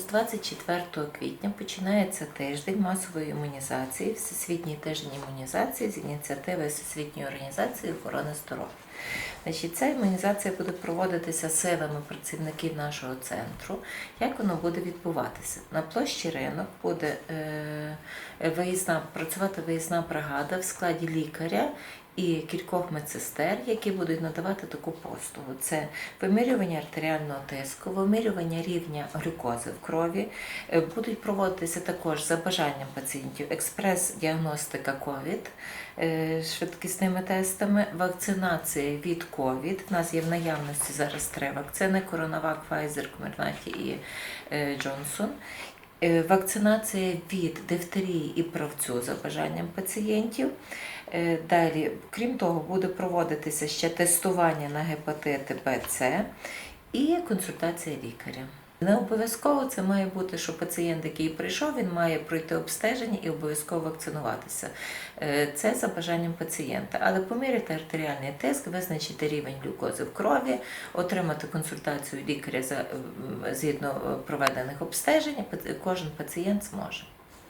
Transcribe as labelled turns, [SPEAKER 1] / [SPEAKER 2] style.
[SPEAKER 1] З 24 квітня починається тиждень масової імунізації, Всесвітній тиждень імунізації з ініціативи Всесвітньої організації охорони здоров'я. Значить, ця імунізація буде проводитися силами працівників нашого центру. Як воно буде відбуватися? На площі ринок буде е, виїзна, працювати виїзна бригада в складі лікаря і кількох медсестер, які будуть надавати таку послугу. Це вимірювання артеріального тиску, вимірювання рівня глюкози в крові. Е, Будуть проводитися також за бажанням пацієнтів експрес-діагностика COVID е, швидкісними тестами, вакцинація від COVID. У нас є в наявності зараз три вакцини: Коронавак, Pfizer, Comirnaty і Johnson. Е, Вакцинація від дифтерії і правцю за бажанням пацієнтів. Е, Далі, крім того, буде проводитися ще тестування на гепатити Б, С і консультація лікаря. Не обов'язково це має бути, що пацієнт, який прийшов, він має пройти обстеження і обов'язково вакцинуватися. Е, Це за бажанням пацієнта. Але поміряти артеріальний тиск, визначити рівень глюкози в крові, отримати консультацію лікаря за, згідно е, проведених обстежень, кожен пацієнт зможе.